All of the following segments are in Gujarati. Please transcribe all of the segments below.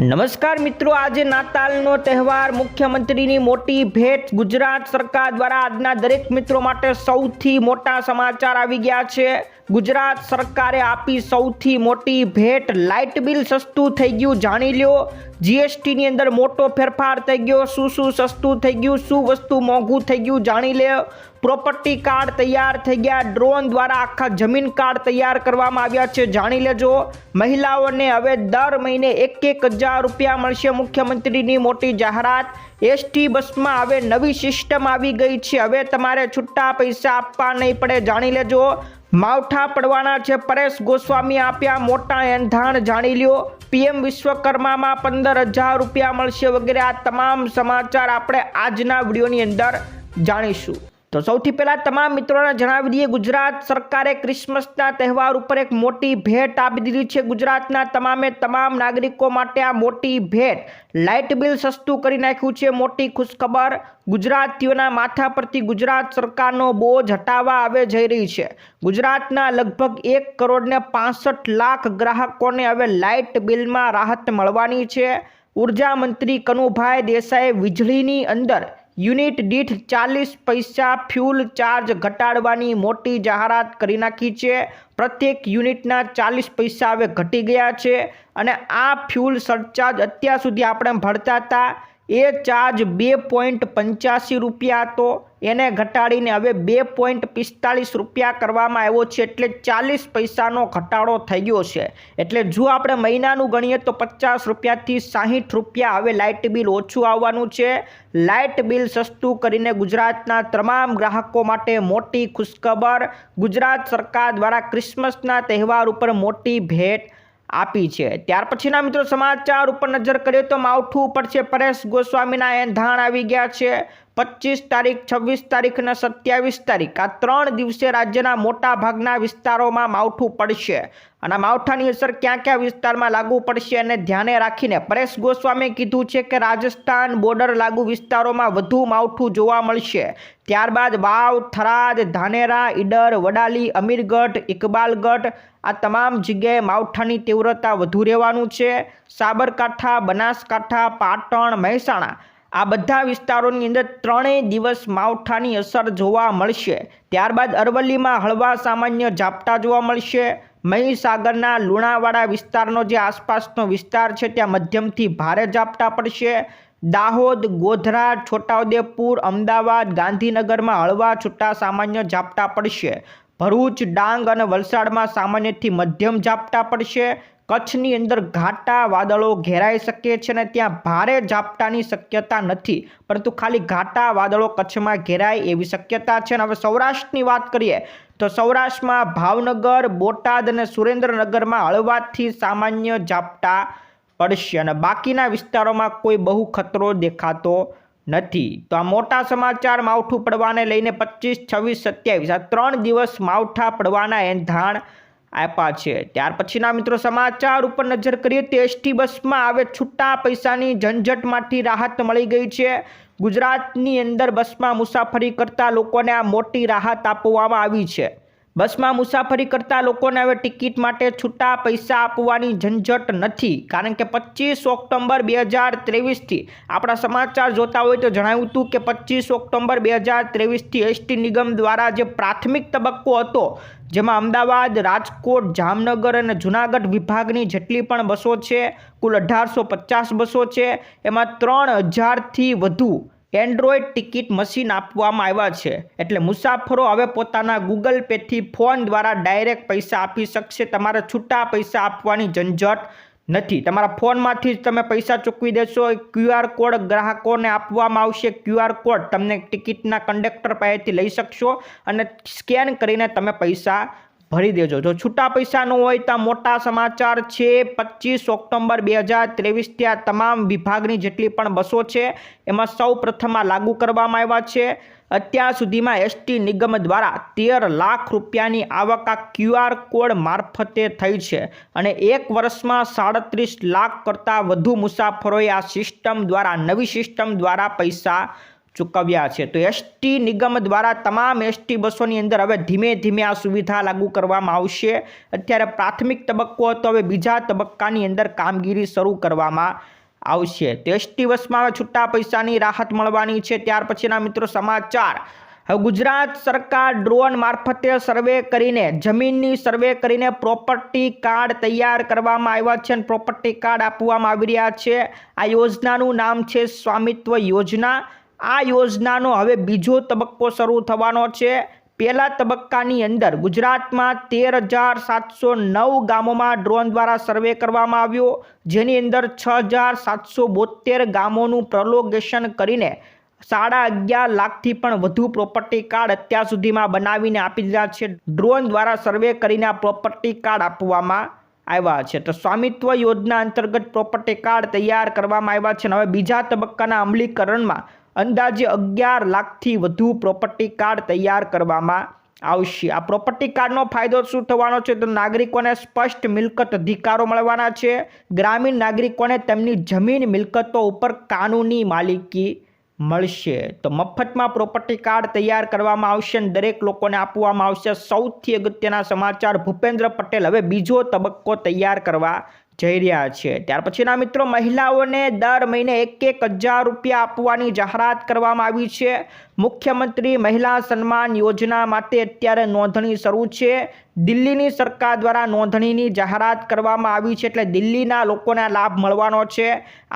નમસ્કાર મિત્રો, આજે નાતાલનો તહેવાર. મુખ્યમંત્રીની મોટી ભેટ ગુજરાત સરકાર દ્વારા આજના દરેક મિત્રો માટે સૌથી મોટા સમાચાર આવી ગયા છે. ગુજરાત સરકારે આપી સૌથી મોટી ભેટ લાઇટ બિલ સસ્તું થઈ ગયું, જાણી લ્યો. જીએસટીની અંદર મોટો ફેરફાર થઈ ગયો. શું શું સસ્તું થઈ ગયું? શું વસ્તુ મોંઘું થઈ ગયું? જાણી લે. પ્રોપર્ટી કાર્ડ તૈયાર થઈ ગયા. ડ્રોન દ્વારા આખા જમીન કાર્ડ તૈયાર કરવામાં આવ્યા છે. જાણી લેજો. મહિલાઓને હવે દર મહિને એક એક હજાર રૂપિયા મળશે મુખ્યમંત્રીની મોટી જાહેરાત. એસટી બસમાં હવે નવી સિસ્ટમ આવી ગઈ છે. હવે તમારે છૂટા પૈસા આપવા નહીં પડે. જાણી લેજો. માવઠા પડવાના છે. પરેશ ગોસ્વામી આપ્યા મોટા એંધાણ જાણી લ્યો. પીએમ વિશ્વકર્મામાં પંદર હજાર રૂપિયા મળશે વગેરે. આ તમામ સમાચાર આપણે આજના વિડીયોની અંદર જાણીશું. તો સૌથી પહેલાં તમામ મિત્રોને જણાવી દઈએ, ગુજરાત સરકારે ક્રિસમસના તહેવાર ઉપર એક મોટી ભેટ આપી દીધી છે. ગુજરાતના તમામે તમામ નાગરિકો માટે આ મોટી ભેટ લાઇટ બિલ સસ્તું કરી નાખ્યું છે. મોટી ખુશખબર ગુજરાતીઓના માથા પરથી ગુજરાત સરકારનો બોજ હટાવવા આવે જઈ રહી છે. ગુજરાતના લગભગ એક કરોડને પાસઠ લાખ ગ્રાહકોને હવે લાઇટ બિલમાં રાહત મળવાની છે. ઊર્જા મંત્રી કનુભાઈ દેસાઈએ વીજળીની અંદર યુનિટ દીઠ ચાલીસ પૈસા ફ્યુલ ચાર્જ ઘટાડવાની મોટી જાહેરાત કરી નાખી છે. પ્રત્યેક યુનિટના ચાલીસ પૈસા હવે ઘટી ગયા છે અને આ ફ્યુલ સરચાર્જ અત્યાર સુધી આપણે ભરતા હતા. એ ચાર્જ બે પોઈન્ટ પંચ્યાસી રૂપિયા હતો. એને ઘટાડીને હવે બે પોઈન્ટ પિસ્તાળીસ રૂપિયા કરવામાં આવ્યો છે એટલે ચાલીસ પૈસાનો ઘટાડો થઈ ગયો છે. એટલે જો આપણે મહિનાનું ગણીએ તો પચાસ રૂપિયાથી સાહીઠ રૂપિયા હવે લાઇટ બિલ ઓછું આવવાનું છે. લાઇટ બિલ સસ્તું કરીને ગુજરાતના તમામ ગ્રાહકો માટે મોટી ખુશખબર. ગુજરાત સરકાર દ્વારા ક્રિસમસના તહેવાર ઉપર મોટી ભેટ આપી છે. ત્યાર પછીના મિત્રો સમાચાર ઉપર નજર કરીએ તો માવઠું ઉપર છે. પરેશ ગોસ્વામીના એંધાણ આવી ગયા છે. પચીસ તારીખ, છવ્વીસ તારીખ અને સત્યાવીસ તારીખ આ ત્રણ દિવસે રાજ્યના મોટા ભાગના વિસ્તારોમાં માવઠું પડશે. અને માવઠાની અસર ક્યાં ક્યાં વિસ્તારમાં લાગુ પડશે અને ધ્યાને રાખીને પરેશ ગોસ્વામીએ કીધું છે કે રાજસ્થાન બોર્ડર લાગુ વિસ્તારોમાં વધુ માવઠું જોવા મળશે. ત્યારબાદ વાવ, થરાદ, ધાનેરા, ઈડર, વડાલી, અમીરગઢ, ઇકબાલગઢ આ તમામ જગ્યાએ માવઠાની તીવ્રતા વધુ રહેવાનું છે. સાબરકાંઠા, બનાસકાંઠા, પાટણ, મહેસાણા આ બધા વિસ્તારોની અંદર ત્રણેય દિવસ માવઠાની અસર જોવા મળશે. ત્યારબાદ અરવલ્લીમાં હળવા સામાન્ય ઝાપટા જોવા મળશે. મહીસાગરના લુણાવાડા વિસ્તારનો જે આસપાસનો વિસ્તાર છે, ત્યાં મધ્યમથી ભારે ઝાપટા પડશે. દાહોદ, ગોધરા, છોટાઉદેપુર, અમદાવાદ, ગાંધીનગરમાં હળવા છૂટા સામાન્ય ઝાપટા પડશે. ભરૂચ, ડાંગ અને વલસાડમાં સામાન્યથી મધ્યમ ઝાપટા પડશે. કચ્છની અંદર ઘાટા વાદળો ઘેરાઈ શકે છે અને ત્યાં ભારે ઝાપટાની શક્યતા નથી. પરંતુ ખાલી ઘાટા વાદળો કચ્છમાં ઘેરાય એવી શક્યતા છે. અને હવે સૌરાષ્ટ્રની વાત કરીએ તો સૌરાષ્ટ્રમાં ભાવનગર, બોટાદ અને સુરેન્દ્રનગરમાં હળવાથી સામાન્ય ઝાપટા પડશે અને બાકીના વિસ્તારોમાં કોઈ બહુ ખતરો દેખાતો નથી. તો આ મોટા સમાચાર માવઠું પડવાને લઈને પચીસ છવ્વીસ સત્યાવીસ, આ ત્રણ દિવસ માવઠા પડવાના એંધાણ આપ્યા છે. ત્યાર પછીના મિત્રો સમાચાર ઉપર નજર કરીએ તો એસટી બસમાં હવે છૂટા પૈસાની ઝંઝટમાંથી રાહત મળી ગઈ છે. ગુજરાતની અંદર બસમાં મુસાફરી કરતા લોકોને આ મોટી રાહત આપવામાં આવી છે. બસમાં મુસાફરી કરતા લોકોને હવે ટિકિટ માટે છૂટા પૈસા આપવાની ઝંઝટ નથી. કારણ કે પચીસ ઓક્ટોબર બે હજાર ત્રેવીસથી આપણા સમાચાર જોતા હોય તો જણાવ્યું હતું કે પચીસ ઓક્ટોબર બે હજાર ત્રેવીસથી એસટી નિગમ દ્વારા જે પ્રાથમિક તબક્કો હતો, જેમાં અમદાવાદ, રાજકોટ, જામનગર અને જુનાગઢ વિભાગની જેટલી પણ બસો છે, કુલ અઢારસો પચાસ બસો છે, એમાં ત્રણ હજારથી વધુ એન્ડ્રોઈડ ટિકિટ મશીન આપવામાં આવ્યા છે. એટલે મુસાફરો હવે પોતાના ગૂગલ પેથી ફોન દ્વારા ડાયરેક્ટ પૈસા આપી શકશે. તમારે છૂટા પૈસા આપવાની ઝંઝટ નથી. તમારા ફોનમાંથી જ તમે પૈસા ચૂકવી દેશો. ક્યુઆર કોડ ગ્રાહકોને આપવામાં આવશે. ક્યુઆર કોડ તમને ટિકિટના કંડક્ટર પાસેથી લઈ શકશો અને સ્કેન કરીને તમે પૈસા ભરી દેજો. જો છૂટા પૈસા ન હોય તો મોટા સમાચાર છે, પચીસ ઓક્ટોબર બે હજાર ત્રેવીસથી આ તમામ વિભાગની જેટલી પણ બસો છે, એમાં સૌ પ્રથમ લાગુ કરવામાં આવ્યા છે. અત્યાર સુધીમાં એસટી નિગમ દ્વારા તેર લાખ રૂપિયાની આવક આ ક્યુઆર કોડ મારફતે થઈ છે અને એક વર્ષમાં સાડત્રીસ લાખ કરતાં વધુ મુસાફરોએ આ સિસ્ટમ દ્વારા, નવી સિસ્ટમ દ્વારા પૈસા ચૂકવ્યા છે. તો એસટી નિગમ દ્વારા તમામ એસટી બસોની અંદર હવે ધીમે ધીમે આ સુવિધા લાગુ કરવામાં આવશે. અત્યારે પ્રાથમિક તબક્કો હતો, હવે બીજા તબક્કાની અંદર કામગીરી શરૂ કરવામાં આવશે. તો એસટી બસમાં હવે છૂટા પૈસાની રાહત મળવાની છે. ત્યાર પછીના મિત્રો સમાચાર. હવે ગુજરાત સરકાર ડ્રોન મારફતે સર્વે કરીને, જમીનની સર્વે કરીને પ્રોપર્ટી કાર્ડ તૈયાર કરવામાં આવ્યા છે અને પ્રોપર્ટી કાર્ડ આપવામાં આવી રહ્યા છે. આ યોજનાનું નામ છે સ્વામિત્વ યોજના. આ યોજનાનો હવે બીજો તબક્કો શરૂ થવાનો છે. પહેલા તબક્કાની અંદર ગુજરાતમાં તેર હજાર સાતસો નવ ગામોમાં ડ્રોન દ્વારા સર્વે કરવામાં આવ્યો. જેની અંદર છ હજાર સાતસો બોતેર ગામોનું પ્રલોગેશન કરીને સાડા અગિયાર લાખથી પણ વધુ પ્રોપર્ટી કાર્ડ અત્યાર સુધીમાં બનાવીને આપી દીધા છે. ડ્રોન દ્વારા સર્વે કરીને આ પ્રોપર્ટી કાર્ડ આપવામાં આવ્યા છે. તો સ્વામિત્વ યોજના અંતર્ગત પ્રોપર્ટી કાર્ડ તૈયાર કરવામાં આવ્યા છે. અને હવે બીજા તબક્કાના અમલીકરણમાં અંદાજે અગિયાર લાખથી વધુ પ્રોપર્ટી કાર્ડ તૈયાર કરવામાં આવશે. આ પ્રોપર્ટી કાર્ડનો ફાયદો શું થવાનો છે? તો નાગરિકોને સ્પષ્ટ મિલકત અધિકારો મળવાના છે. ગ્રામીણ નાગરિકોને તેમની જમીન મિલકતો ઉપર કાનૂની માલિકી મળશે. તો મફતમાં પ્રોપર્ટી કાર્ડ તૈયાર કરવામાં આવશે અને દરેક લોકોને આપવામાં આવશે. સૌથી અગત્યના સમાચાર ભૂપેન્દ્ર પટેલ. હવે બીજો તબક્કો તૈયાર કરવા જઈ રહ્યા છે. ત્યાર પછીના મિત્રો, મહિલાઓને દર મહિને એક એક હજાર રૂપિયા આપવાની જાહેરાત કરવામાં આવી છે. મુખ્યમંત્રી મહિલા સન્માન યોજના માટે અત્યારે નોંધણી શરૂ છે. દિલ્હીની સરકાર દ્વારા નોંધણીની જાહેરાત કરવામાં આવી છે એટલે દિલ્હીના લોકોને લાભ મળવાનો છે.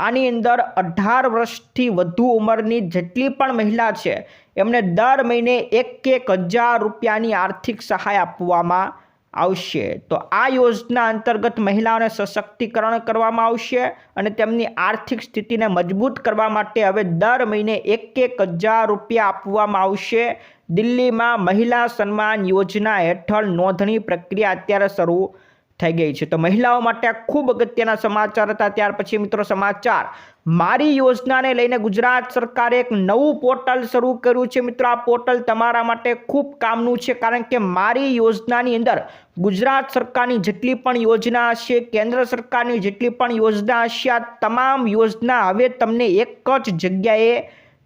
આની અંદર અઢાર વર્ષથી વધુ ઉંમરની જેટલી પણ મહિલા છે, એમને દર મહિને એક એક હજાર રૂપિયાની આર્થિક સહાય આપવામાં આવશે. તો આ યોજના અંતર્ગત મહિલાઓને સશક્તિકરણ કરવામાં આવશે અને તેમની આર્થિક સ્થિતિને મજબૂત કરવા માટે હવે દર મહિને એક એક હજાર રૂપિયા આપવામાં આવશે. દિલ્હીમાં મહિલા સન્માન યોજના હેઠળ નોંધણી પ્રક્રિયા અત્યારે શરૂ થઈ ગઈ છે. તો મહિલાઓ માટે આ ખૂબ અગત્યના સમાચાર હતા. ત્યાર પછી મિત્રો સમાચાર, મારી યોજનાને લઈને ગુજરાત સરકારે એક નવું પોર્ટલ શરૂ કર્યું છે. મિત્રો, આ પોર્ટલ તમારા માટે ખૂબ કામનું છે, કારણ કે મારી યોજનાની અંદર ગુજરાત સરકારની જેટલી પણ યોજના હશે, કેન્દ્ર સરકારની જેટલી પણ યોજના હશે, આ તમામ યોજના હવે તમને એક જ જગ્યાએ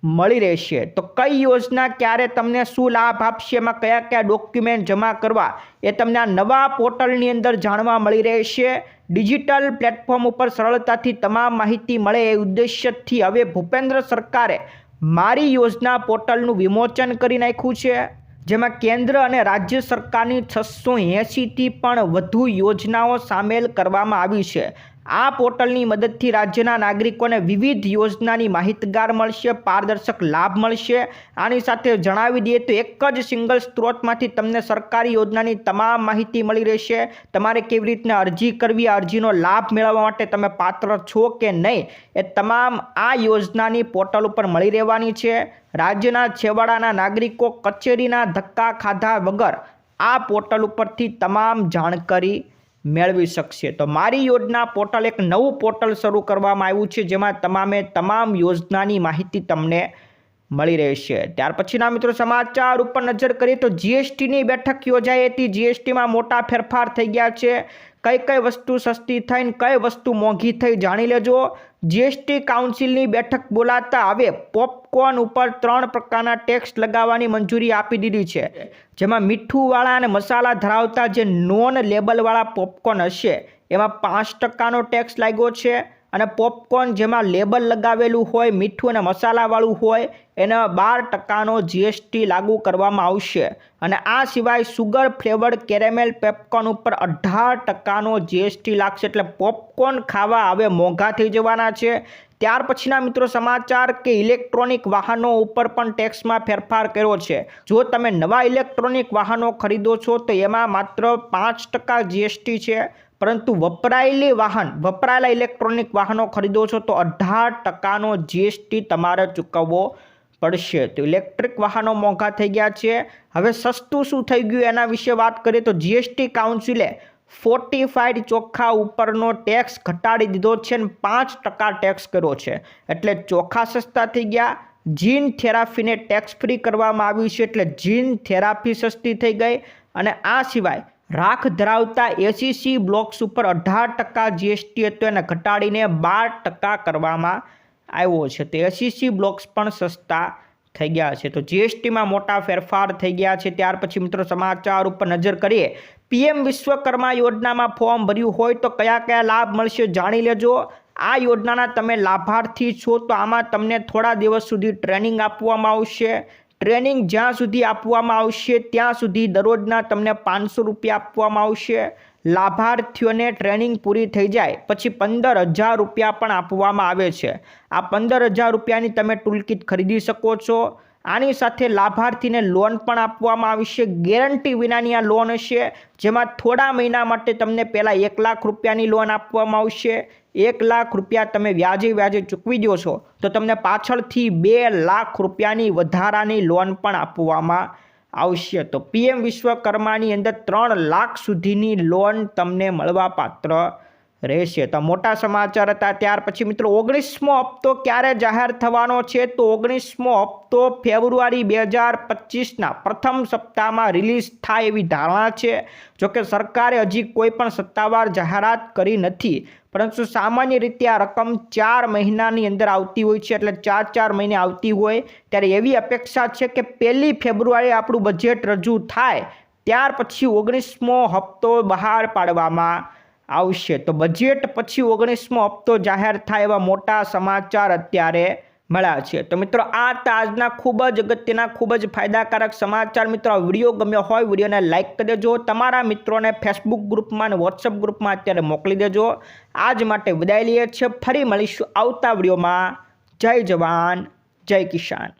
મળી રહેશે. તો કઈ યોજના ક્યારે તમને શું લાભ આપશે? એમાં કયા કયા ડોક્યુમેન્ટ જમા કરવા? એ તમને આ નવા પોર્ટલની અંદર જાણવા મળી રહેશે. ડિજિટલ પ્લેટફોર્મ ઉપર સરળતાથી તમામ માહિતી મળે એ ઉદ્દેશ્યથી હવે ભૂપેન્દ્ર સરકારે મારી યોજના પોર્ટલનું વિમોચન કરી નાખ્યું છે. જેમાં કેન્દ્ર અને રાજ્ય સરકારની છસો એંશીથી પણ વધુ યોજનાઓ સામેલ કરવામાં આવી છે. આ પોર્ટલની મદદથી રાજ્યના નાગરિકોને વિવિધ યોજનાની માહિતગાર મળશે, પારદર્શક લાભ મળશે. આની સાથે જણાવી દઈએ તો એક જ સિંગલ સ્ત્રોતમાંથી તમને સરકારી યોજનાની તમામ માહિતી મળી રહેશે. તમારે કેવી રીતના અરજી કરવી અરજીનો લાભ મેળવવા માટે તમે પાત્ર છો કે નહીં, એ તમામ આ યોજનાની પોર્ટલ ઉપર મળી રહેવાની છે. રાજ્યના છેવાડાના નાગરિકો કચેરીના ધક્કા ખાધા વગર આ પોર્ટલ ઉપરથી તમામ જાણકારી મેળવી શકશે. તો મારી યોજના પોર્ટલ એક નવું પોર્ટલ શરૂ કરવામાં આવ્યું છે, જેમાં તમામે તમામ યોજનાની માહિતી તમને મળી રહેશે ત્યાર પછીના મિત્રો સમાચાર ઉપર નજર કરીએ તો જીએસટીની બેઠક યોજાઈ હતી. જીએસટીમાં મોટા ફેરફાર થઈ ગયા છે. કઈ કઈ વસ્તુ સસ્તી થઈને કઈ વસ્તુ મોંઘી થઈ જાણી લેજો. જીએસટી કાઉન્સિલની બેઠક બોલાતા હવે પોપકોર્ન ઉપર ત્રણ પ્રકારના ટેક્સ લગાવવાની મંજૂરી આપી દીધી છે. જેમાં મીઠુંવાળા અને મસાલા ધરાવતા જે નોન લેબલવાળા પોપકોર્ન હશે, એમાં પાંચ ટકાનો ટેક્સ લાગ્યો છે. અને પોપકોર્ન જેમાં લેબલ લગાવેલું હોય, મીઠું અને મસાલાવાળું હોય, એને બાર ટકાનો જીએસટી લાગુ કરવામાં આવશે. અને આ સિવાય સુગર ફ્લેવર્ડ કેરેમેલ પેપકોર્ન ઉપર અઢાર ટકાનો જીએસટી લાગશે. એટલે પોપકોર્ન ખાવા હવે મોંઘા થઈ જવાના છે. ત્યાર પછીના મિત્રો સમાચાર કે ઇલેક્ટ્રોનિક વાહનો ઉપર પણ ટેક્સમાં ફેરફાર કર્યો છે. જો તમે નવા ઇલેક્ટ્રોનિક વાહનો ખરીદો છો, તો એમાં માત્ર પાંચ ટકા જીએસટી છે. પરંતુ વપરાયેલી વાહન, વપરાયેલા ઇલેક્ટ્રોનિક વાહનો ખરીદો છો તો અઢાર ટકાનો જીએસટી તમારે ચૂકવવો પડશે. તો ઇલેક્ટ્રિક વાહનો મોંઘા થઈ ગયા છે. હવે સસ્તું શું થઈ ગયું એના વિશે વાત કરીએ તો જીએસટી કાઉન્સિલે ફોર્ટીફાઈડ ચોખા ઉપરનો ટેક્સ ઘટાડી દીધો છે અને પાંચ ટકા ટેક્સ કર્યો છે. એટલે ચોખા સસ્તા થઈ ગયા. જીન થેરાપીને ટેક્સ ફ્રી કરવામાં આવ્યું છે એટલે જીન થેરાપી સસ્તી થઈ ગઈ. અને આ સિવાય રાખ ધરાવતા એસીસી બ્લોક્સ ઉપર અઢાર ટકા જીએસટી હતો એને ઘટાડીને બાર ટકા કરવામાં આવ્યો છે. તો એસીસી બ્લોક્સ પણ સસ્તા થઈ ગયા છે. તો જીએસટીમાં મોટા ફેરફાર થઈ ગયા છે. ત્યાર પછી મિત્રો સમાચાર ઉપર નજર કરીએ. પીએમ વિશ્વકર્મા યોજનામાં ફોર્મ ભર્યું હોય તો કયા કયા લાભ મળશે જાણી લેજો. આ યોજનાના તમે લાભાર્થી છો તો આમાં તમને થોડા દિવસ સુધી ટ્રેનિંગ આપવામાં આવશે. ટ્રેનિંગ જ્યાં સુધી આપવામાં આવશે, ત્યાં સુધી દરરોજના તમને પાંચસો રૂપિયા આપવામાં આવશે. લાભાર્થીઓને ટ્રેનિંગ પૂરી થઈ જાય, પછી પંદર હજાર રૂપિયા પણ આપવામાં આવે છે. આ પંદર હજાર રૂપિયાની તમે ટૂલકીટ ખરીદી શકો છો. આની સાથે લાભાર્થીને લોન પણ આપવામાં આવશે. ગેરંટી વિનાની આ લોન હશે, જેમાં થોડા મહિના માટે તમને પહેલાં એક લાખ રૂપિયાની લોન આપવામાં આવશે. એક લાખ રૂપિયા તમે વ્યાજે વ્યાજે ચૂકવી દો છો, તો તમને પાછળથી બે લાખ રૂપિયાની વધારાની લોન પણ આપવામાં આવશે. તો પીએમ વિશ્વકર્માની અંદર ત્રણ લાખ સુધીની લોન તમને મળવાપાત્ર રહેશે. તો મોટા સમાચાર હતા ત્યાર પછી મિત્રો, ઓગણીસમો હપ્તો ક્યારે જાહેર થવાનો છે? તો ઓગણીસમો હપ્તો ફેબ્રુઆરી બે હજાર પચીસના પ્રથમ સપ્તાહમાં રિલીઝ થાય એવી ધારણા છે. જોકે સરકારે હજી કોઈ પણ સત્તાવાર જાહેરાત કરી નથી. પરંતુ સામાન્ય રીતે આ રકમ ચાર મહિનાની અંદર આવતી હોય છે, એટલે ચાર ચાર મહિને આવતી હોય, ત્યારે એવી અપેક્ષા છે કે પહેલી ફેબ્રુઆરી આપણું બજેટ રજૂ થાય, ત્યાર પછી ઓગણીસમો હપ્તો બહાર પાડવામાં આવશે. તો બજેટ પછી ઓગણીસમો હપ્તો જાહેર થાય એવા મોટા સમાચાર અત્યારે મળ્યા છે. તો મિત્રો, આ તાજના ખૂબ જ અગત્યના, ખૂબ જ ફાયદાકારક સમાચાર. મિત્રો વીડિયો ગમ્યો હોય, વિડીયોને લાઇક કરી દેજો. તમારા મિત્રોને ફેસબુક ગ્રુપમાં અને વોટ્સઅપ ગ્રુપમાં અત્યારે મોકલી દેજો. આજ માટે વિદાય લઈએ છીએ. ફરી મળીશું આવતા વિડીયોમાં. જય જવાન, જય કિસાન.